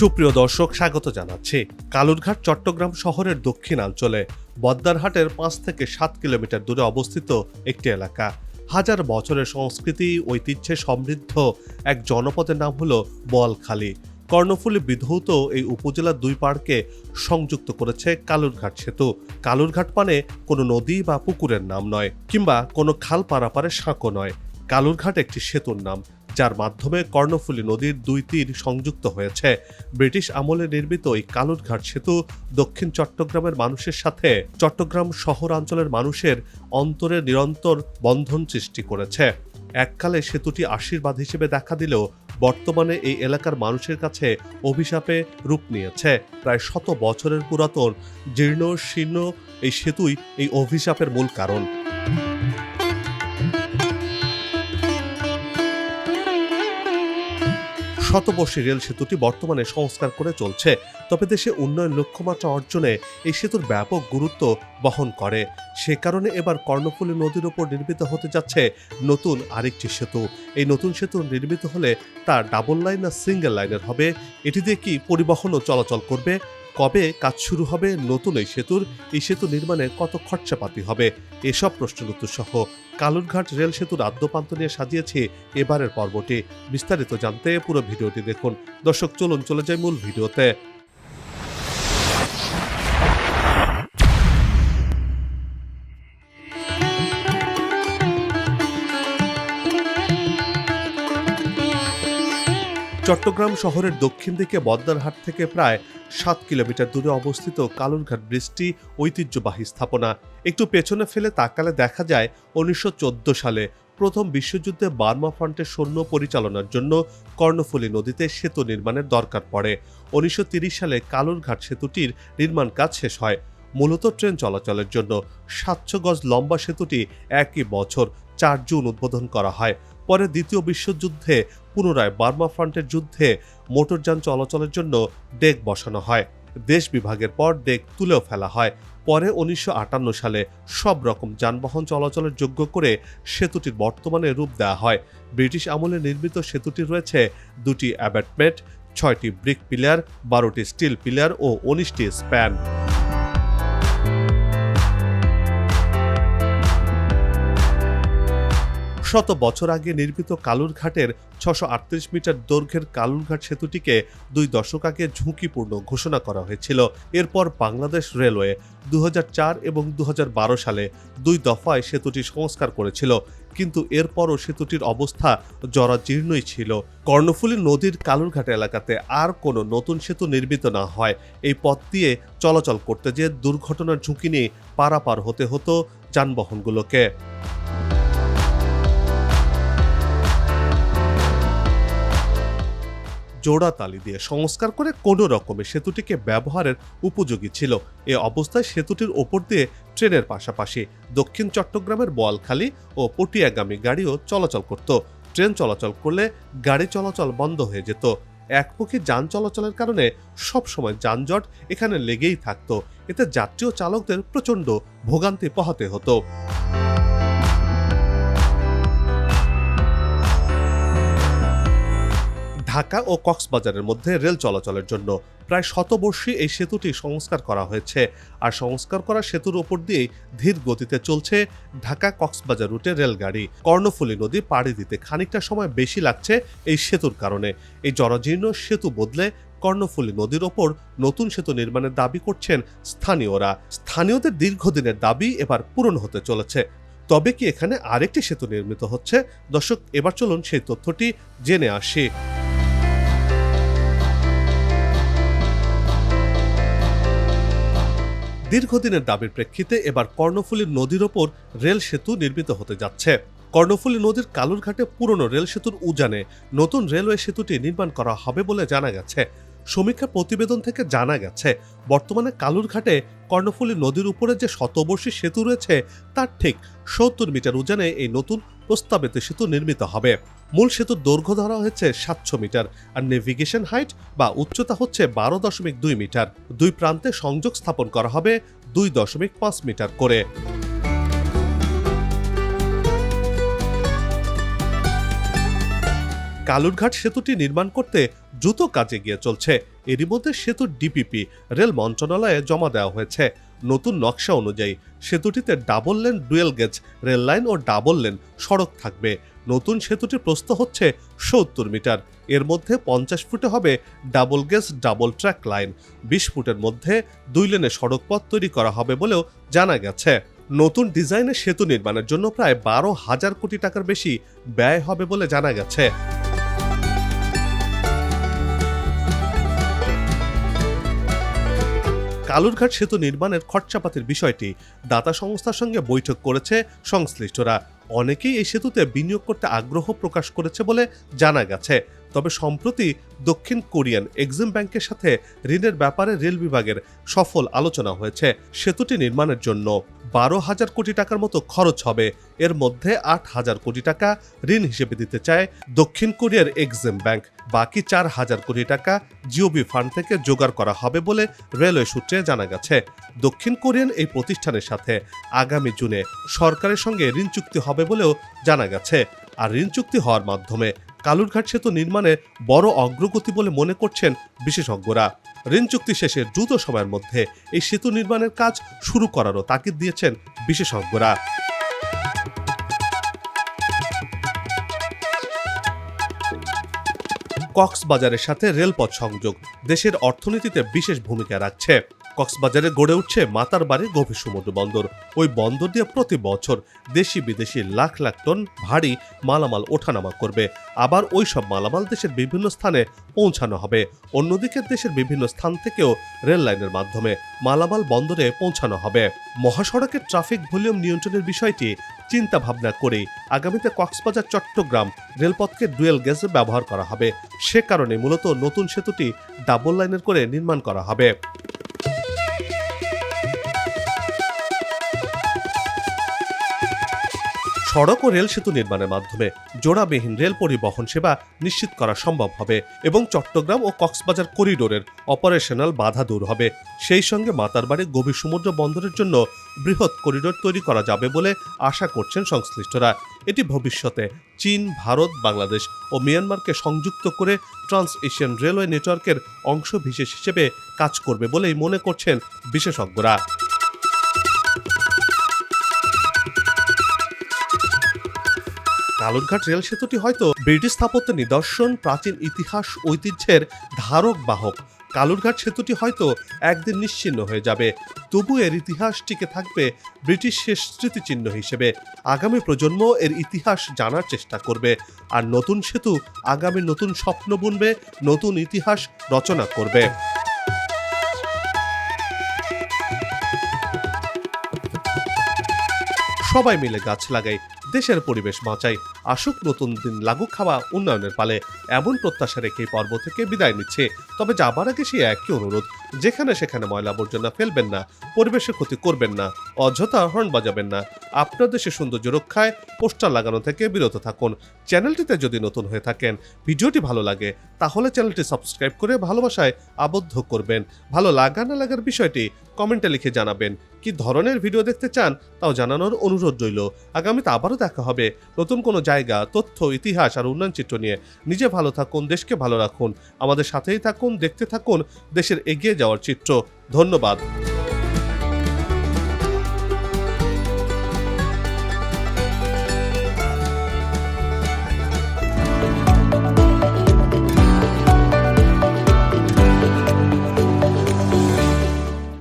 সুপ্রিয় দর্শক, স্বাগত জানাচ্ছি। কালুরঘাট, চট্টগ্রাম শহরের দক্ষিণাঞ্চলে বদ্দারহাটের পাঁচ থেকে সাত কিলোমিটার দূরে অবস্থিত একটি এলাকা। হাজার বছরের সংস্কৃতি, ঐতিহ্যে সমৃদ্ধ এক জনপদের নাম হলো বোয়ালখালী। কর্ণফুলী বিধৌত এই উপজেলার দুই পাড়কে সংযুক্ত করেছে কালুরঘাট সেতু। কালুরঘাট মানে কোনো নদী বা পুকুরের নাম নয়, কিংবা কোনো খাল পারাপারে সাঁকো নয়। কালুরঘাট একটি সেতুর নাম। যার মাধ্যমে কর্ণফুলী নদীর দুই তীর সংযুক্ত হয়েছে। ব্রিটিশ আমলে নির্মিত এই কালুরঘাট সেতু দক্ষিণ চট্টগ্রামের মানুষের সাথে চট্টগ্রাম শহরাঞ্চলের মানুষের অন্তরে নিরন্তর বন্ধন সৃষ্টি করেছে। এককালে সেতুটি আশীর্বাদ হিসেবে দেখা দিলেও বর্তমানে এই এলাকার মানুষের কাছে অভিশাপে রূপ নিয়েছে। প্রায় শত বছরের পুরাতন, জীর্ণ, শীর্ণ এই সেতুই এই অভিশাপের মূল কারণ। শতবর্ষী রেল সেতুটি বর্তমানে সংস্কার করে চলছে, তবে দেশে উন্নয়ন লক্ষ্যমাত্রা অর্জনে এই সেতুর ব্যাপক গুরুত্ব বহন করে। সে কারণে এবার কর্ণফুলী নদীর ওপর নির্মিত হতে যাচ্ছে নতুন আরেকটি সেতু। এই নতুন সেতু নির্মিত হলে তা ডাবল লাইন না সিঙ্গেল লাইনের হবে। এটি দিয়ে কি পরিবহন ও চলাচল করবে? কবে কাজ শুরু হবে, নতুন এই সেতুর, এই সেতু নির্মাণে কত খরচাপাতি হবে? এসব প্রশ্নের উত্তর সহ কালুরঘাট রেল সেতুর আদ্যপান্ত নিয়ে সাজিয়েছে এবারের পর্বটি। বিস্তারিত জানতে পুরো ভিডিওটি দেখুন। দর্শক, চলুন চলে যায় মূল ভিডিওতে। চট্টগ্রাম শহরের দক্ষিণ দিকে বদ্দারহাট থেকে প্রায় সাত কিলোমিটার দূরে অবস্থিত কালুরঘাট বৃষ্টি ঐতিহ্যবাহী স্থাপনা। একটু পেছনে ফেলে তাকালে দেখা যায় উনিশশো চোদ্দ সালে প্রথম বিশ্বযুদ্ধে বার্মা ফ্রন্টের সৈন্য পরিচালনার জন্য কর্ণফুলী নদীতে সেতু নির্মাণের দরকার পড়ে। উনিশশো সালে কালুরঘাট সেতুটির নির্মাণ কাজ শেষ হয়। মূলত ট্রেন চলাচলের জন্য সাতশো গজ লম্বা সেতুটি একই বছর চার জুন উদ্বোধন করা হয়। পরে দ্বিতীয় বিশ্বযুদ্ধে পুনরায় বার্মা ফ্রন্টের যুদ্ধে মোটরযান চলাচলের জন্য ডেক বসানো হয়। দেশ বিভাগের পর ডেক তুলেও ফেলা হয়। পরে উনিশশো আটান্ন সালে সব রকম যানবাহন চলাচলের যোগ্য করে সেতুটির বর্তমানে রূপ দেওয়া হয়। ব্রিটিশ আমলে নির্মিত সেতুটি রয়েছে দুটি অ্যাবাটমেন্ট, ছয়টি ব্রিক পিলার, বারোটি স্টিল পিলার ও উনিশটি স্প্যান। শত বছর আগে নির্মিত কালুরঘাটের ছশো আটত্রিশ মিটার দৈর্ঘ্যের কালুরঘাট সেতুটিকে দুই দশক আগে ঝুঁকিপূর্ণ ঘোষণা করা হয়েছিল। এরপর বাংলাদেশ রেলওয়ে দু হাজার চার এবং দু হাজার বারো সালে দুই দফায় সেতুটি সংস্কার করেছিল, কিন্তু এরপরও সেতুটির অবস্থা জরাজীর্ণই ছিল। কর্ণফুলী নদীর কালুরঘাট এলাকাতে আর কোনো নতুন সেতু নির্মিত না হয়। এই পথ দিয়ে চলাচল করতে যে দুর্ঘটনার ঝুঁকি নিয়ে পারাপার হতে হতো যানবাহনগুলোকে। জোড়াতালি দিয়ে সংস্কার করে কোনো রকমে সেতুটিকে ব্যবহারের উপযোগী ছিল। এ অবস্থায় সেতুটির ওপর দিয়ে ট্রেনের পাশাপাশি দক্ষিণ চট্টগ্রামের বোয়ালখালী ও পটিয়াগামী গাড়িও চলাচল করত। ট্রেন চলাচল করলে গাড়ি চলাচল বন্ধ হয়ে যেত। একমুখী যান চলাচলের কারণে সবসময় যানজট এখানে লেগেই থাকতো। এতে যাত্রী ও চালকদের প্রচণ্ড ভোগান্তি পোহাতে হতো। ঢাকা ও কক্সবাজারের মধ্যে রেল চলাচলের জন্য প্রায় শতবর্ষী এই সেতুটি সংস্কার করা হয়েছে। আর সংস্কার করা সেতুর ওপর দিয়েই ধীর গতিতে চলছে ঢাকা কক্সবাজার রুটে রেলগাড়ি। কর্ণফুলী নদী পাড়ি দিতে খানিকটা সময় বেশি লাগছে এই সেতুর কারণে। এই জরাজীর্ণ সেতু বদলে কর্ণফুলী নদীর ওপর নতুন সেতু নির্মাণের দাবি করছেন স্থানীয়রা। স্থানীয়দের দীর্ঘদিনের দাবি এবার পূরণ হতে চলেছে। তবে কি এখানে আরেকটি সেতু নির্মিত হচ্ছে? দর্শক, এবার চলুন সেই তথ্যটি জেনে আসি। দীর্ঘদিনের দাবির প্রেক্ষিতে এবার কর্ণফুলী নদীর ওপর রেল সেতু নির্মিত হতে যাচ্ছে। কর্ণফুলী নদীর কালুরঘাটে পুরনো রেল সেতুর উজানে নতুন রেলওয়ে সেতুটি নির্মাণ করা হবে বলে জানা গেছে। সমীক্ষা প্রতিবেদন থেকে জানা গেছে, বর্তমানে কালুরঘাটে কর্ণফুলী নদীর উপরে যে শতবর্ষী সেতু রয়েছে, তার ঠিক সত্তর মিটার উজানে এই নতুন প্রস্তাবিত সেতু নির্মিত হবে। মূল সেতুর দৈর্ঘ্য ধরা হয়েছে সাতশো মিটার আর নেভিগেশন হাইট বা উচ্চতা হচ্ছে বারো দশমিক দুই মিটার। দুই প্রান্তে সংযোগ স্থাপন করা হবে দুই দশমিক পাঁচ মিটার করে। কালুরঘাট সেতুটি নির্মাণ করতে দ্রুত কাজে গিয়ে চলছে। এরই মধ্যে সেতুর ডিপিপি, রেল মন্ত্রণালয়ে জমা দেওয়া হয়েছে। নতুন নকশা অনুযায়ী, সেতুটিতে double lane, dual gauge, rail line ও ডাবল লেন সড়ক থাকবে। নতুন সেতুটির প্রস্থ হচ্ছে সত্তর মিটার। এর মধ্যে পঞ্চাশ ফুটে হবে double gauge, double track line. বিশ ফুটের মধ্যে দুই লেনে সড়ক পথ তৈরি করা হবে বলেও জানা গেছে। নতুন ডিজাইনের সেতু নির্মাণের জন্য প্রায় বারো হাজার কোটি টাকার বেশি ব্যয় হবে বলে জানা গেছে। কালুরঘাট সেতু নির্মাণের খরচাপাতির বিষয়টি দাতা সংস্থার সঙ্গে বৈঠক করেছে সংশ্লিষ্টরা। অনেকেই এই সেতুতে বিনিয়োগ করতে আগ্রহ প্রকাশ করেছে বলে জানা গেছে। তবে সম্প্রতি দক্ষিণ কোরিয়ান এক্সিম ব্যাংকের সাথে ঋণের ব্যাপারে রেল বিভাগের সফল আলোচনা হয়েছে। সেতুটি নির্মাণের জন্য বারো হাজার কোটি টাকার মতো খরচ হবে। এর মধ্যে আট হাজার কোটি টাকা ঋণ হিসেবে দিতে চায় দক্ষিণ কোরিয়ার এক্সিম ব্যাংক। বাকি চার হাজার কোটি টাকা জিওবি ফান্ড থেকে জোগাড় করা হবে বলে রেলওয়ে সূত্রে জানা গেছে। দক্ষিণ কোরিয়ান এই প্রতিষ্ঠানের সাথে আগামী জুনে সরকারের সঙ্গে ঋণ চুক্তি হবে বলেও জানা গেছে। আর ঋণ চুক্তি হওয়ার মাধ্যমে কালুরঘাট সেতু নির্মাণে বড় অগ্রগতি বলে মনে করছেন বিশেষজ্ঞরা। ঋণ চুক্তি শেষে দ্রুত সময়ের মধ্যে এই সেতু নির্মাণের কাজ শুরু করারও তাকিদ দিয়েছেন বিশেষজ্ঞরা। কক্সবাজারের সাথে রেলপথ সংযোগ দেশের অর্থনীতিতে বিশেষ ভূমিকা রাখছে। কক্সবাজারে গড়ে উঠছে মাতার বাড়ি গভীর সমুদ্র বন্দর। ওই বন্দর দিয়ে প্রতি বছর দেশি বিদেশি লাখ লাখ টন ভারী মালামাল ওঠানামা করবে। আবার ওই সব মালামাল দেশের বিভিন্ন স্থানে পৌঁছানো হবে। অন্যদিকে দেশের বিভিন্ন স্থান থেকেও রেল লাইনের মাধ্যমে মালামাল বন্দরে পৌঁছানো হবে। মহাসড়কের ট্রাফিক ভলিউম নিয়ন্ত্রণের বিষয়টি চিন্তা ভাবনা করেই আগামীতে কক্সবাজার, চট্টগ্রাম রেলপথকে ডুয়েল গেজে ব্যবহার করা হবে। সে কারণে মূলত নতুন সেতুটি ডাবল লাইনের করে নির্মাণ করা হবে। সড়ক ও রেল সেতু নির্মাণের মাধ্যমে জোড়াবিহীন রেল পরিবহন সেবা নিশ্চিত করা সম্ভব হবে এবং চট্টগ্রাম ও কক্সবাজার করিডোরের অপারেশনাল বাধা দূর হবে। সেই সঙ্গে মাতারবাড়ি গভীর সমুদ্র বন্দরের জন্য বৃহৎ করিডোর তৈরি করা যাবে বলে আশা করছেন সংশ্লিষ্টরা। এটি ভবিষ্যতে চীন, ভারত, বাংলাদেশ ও মিয়ানমারকে সংযুক্ত করে ট্রান্স এশিয়ান রেলওয়ে নেটওয়ার্কের অংশ বিশেষ হিসেবে কাজ করবে বলেই মনে করছেন বিশেষজ্ঞরা। কালুরঘাট রেল সেতুটি হয়তো ব্রিটিশ স্থাপত্যের নিদর্শন, প্রাচীন ইতিহাস, ঐতিহ্যের ধারক বাহক। কালুরঘাট সেতুটি হয়তো একদিন নিশ্চিহ্ন হয়ে যাবে। তবু এর ইতিহাস টিকে থাকবে ব্রিটিশের স্মৃতিচিহ্ন হিসেবে। আগামী প্রজন্ম এর ইতিহাস জানার চেষ্টা করবে আর নতুন সেতু আগামী নতুন স্বপ্ন বুনবে, নতুন ইতিহাস রচনা করবে। সবাই মিলে গাছ লাগাই। দেশের পরিবেশ বাঁচাই। আসুক নতুন দিন লাগু খাওয়া উন্নয়নের পালে, এমন প্রত্যাশা রেখে পর্ব থেকে বিদায় নিচ্ছে। তবে যাবার আগে সেই একই অনুরোধ, যেখানে সেখানে ময়লা আবর্জনা ফেলবেন না, পরিবেশের ক্ষতি করবেন না, অযথা হর্ন বাজাবেন না। আপনার দেশের সৌন্দর্য রক্ষায় পোস্টার লাগানো থেকে বিরত থাকুন। চ্যানেলটিতে যদি নতুন হয়ে থাকেন, ভিডিওটি ভালো লাগে, তাহলে চ্যানেলটি সাবস্ক্রাইব করে ভালোবাসায় আবদ্ধ করবেন। ভালো লাগা না লাগার বিষয়টি কমেন্টে লিখে জানাবেন। কি ধরনের ভিডিও দেখতে চান, তাও জানানোর অনুরোধ রইল। আগামীতে আবারও দেখা হবে। নতুন কোনো জায়গা, তথ্য, ইতিহাস আর উন্নয়ন চিত্র নিয়ে নিজে ভালো থাকুন, দেশকে ভালো রাখুন। আমাদের সাথেই থাকুন, দেখতে থাকুন, দেশের এগিয়ে যাওয়ার চিত্র। ধন্যবাদ।